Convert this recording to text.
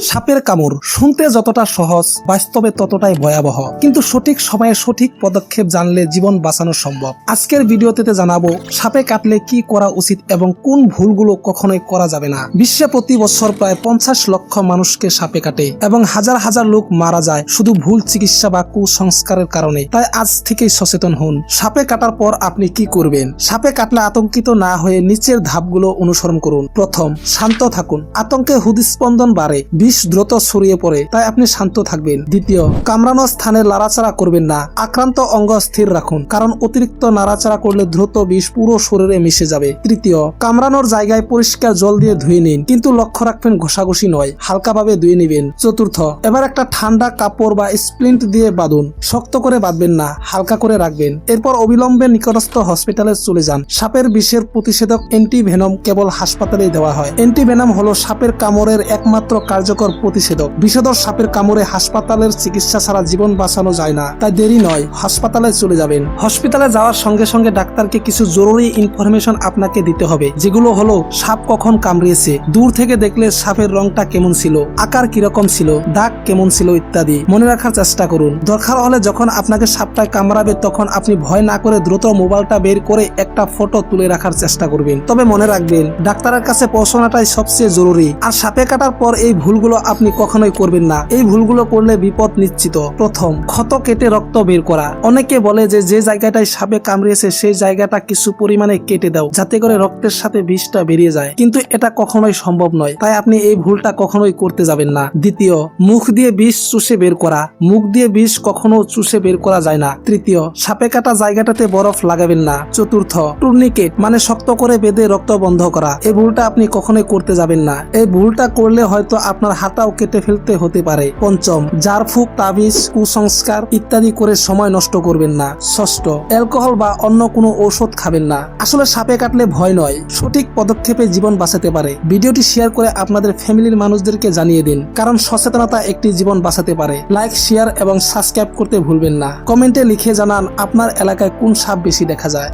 সাপের কামড় শুনতে যতটা সহজ, বাস্তবে ততটাই ভয়াবহ। কিন্তু সঠিক সময়ে সঠিক পদক্ষেপ জানলে জীবন বাঁচানো সম্ভব। আজকের ভিডিওতে জানাব, সাপে কাটলে কি করা উচিত এবং কোন ভুলগুলো কখনোই করা যাবে না। বিশ্বে প্রতি বছর প্রায় পঞ্চাশ লক্ষ মানুষকে সাপে কাটে এবং হাজার হাজার লোক মারা যায় শুধু ভুল চিকিৎসা বা কুসংস্কারের কারণে। তাই আজ থেকেই সচেতন হন, সাপে কাটার পর আপনি কি করবেন? সাপে কাটলে আতঙ্কিত না হয়ে নিচের ধাপগুলো অনুসরণ করুন। প্রথম, শান্ত থাকুন। আতঙ্কে হৃদস্পন্দন বাড়ে। বিষ দ্রুত ছড়িয়ে পড়ে, তাই আপনি শান্ত থাকবেন। দ্বিতীয় কামড়ানো স্থানে লাড়াচাড়া করবেন না। আক্রান্ত অঙ্গ স্থির রাখুন, কারণ অতিরিক্ত নাড়াচাড়া করলে দ্রুত বিষ পুরো শরীরে মিশে যাবে। তৃতীয় কামড়ানোর জায়গায় পরিষ্কার জল দিয়ে ধুয়ে নিন, কিন্তু লক্ষ্য রাখবেন ঘষাঘষি নয়, হালকাভাবে ধুয়ে নেবেন। চতুর্থ, এবার একটা ঠান্ডা কাপড় বা স্প্লিন্ট দিয়ে বাঁধুন, শক্ত করে বাঁধবেন না, হালকা করে রাখবেন। এরপর অবিলম্বে নিকটস্থ হসপিটালে চলে যান। সাপের বিষের প্রতিষেধক অ্যান্টিভেনম কেবল হাসপাতালেই দেওয়া হয়। অ্যান্টিভেনম হলো সাপের কামড়ের একমাত্র কার্যকর প্রতিষেধক। বিষধর সাপের কামড়ে হাসপাতালের চিকিৎসা ছাড়া জীবন বাঁচানো যায় না। তাই দেরি নয়, হাসপাতালে চলে যাবেন। হসপিটালে যাওয়ার সঙ্গে সঙ্গে ডাক্তারকে কিছু জরুরি ইনফরমেশন আপনাকে দিতে হবে, যেগুলো হলো, সাপ কখন কামড়িয়েছে, দূর থেকে দেখলে সাপের রংটা কেমন ছিল, আকার কীরকম ছিল, দাগ কেমন ছিল ইত্যাদি। মনে রাখার চেষ্টা করুন। দরকার হলে যখন আপনাকে সাপটায় কামড়াবে, তখন আপনি ভয় না করে দ্রুত মোবাইলটা বের করে একটা ফটো তুলে রাখার চেষ্টা করবেন। তবে মনে রাখবেন, ডাক্তারের কাছে পৌঁছানোটাই সবচেয়ে জরুরি। আর সাপে কাটার পর এই ভুলগুলো আপনি কখনোই করবেন না। এই ভুলগুলো করলে বিপদ নিশ্চিত। প্রথম, ক্ষত কেটে রক্ত বের করা। অনেকে বলে যে যে জায়গাটায় সাপে কামড়িয়েছে, সেই জায়গাটা কিছু পরিমাণে কেটে দাও, যাতে করে রক্তের সাথে বিষটা বেরিয়ে যায়। কিন্তু এটা কখনোই সম্ভব নয়। তাই আপনি এই ভুলটা কখনোই করতে যাবেন না। দ্বিতীয়, মুখ দিয়ে বিষ চুষে বের করা। মুখ দিয়ে বিষ কখনো চুষে বের করা যায় না। তৃতীয়, সাপে কাটা জায়গাটাতে বরফ লাগাবেন না। চতুর্থ, টুর্নিকেট মানে শক্ত করে বেঁধে রক্ত বন্ধ করা। এই ভুলটা আপনি কখনোই করতে যাবেন না। এই ভুলটা করলে হয়তো আপনার হাতাও কেটে ফেলতে হতে পারে। পঞ্চম, জারফুক, তাবিজ, কুসংস্কার ইত্যাদি করে সময় নষ্ট করবেন না। ষষ্ঠ, অ্যালকোহল বা অন্য কোনো ঔষধ খাবেন না। আসলে সাপে কাটলে ভয় নয়, সঠিক পদক্ষেপে জীবন বাঁচাতে পারে। ভিডিওটি শেয়ার করে আপনাদের ফ্যামিলির মানুষদেরকে জানিয়ে দিন, কারণ সচেতনতা একটি জীবন বাঁচাতে পারে। লাইক, শেয়ার এবং সাবস্ক্রাইব করতে ভুলবেন না। কমেন্টে লিখে জানান আপনার এলাকায় কোন সাপ বেশি দেখা যায়।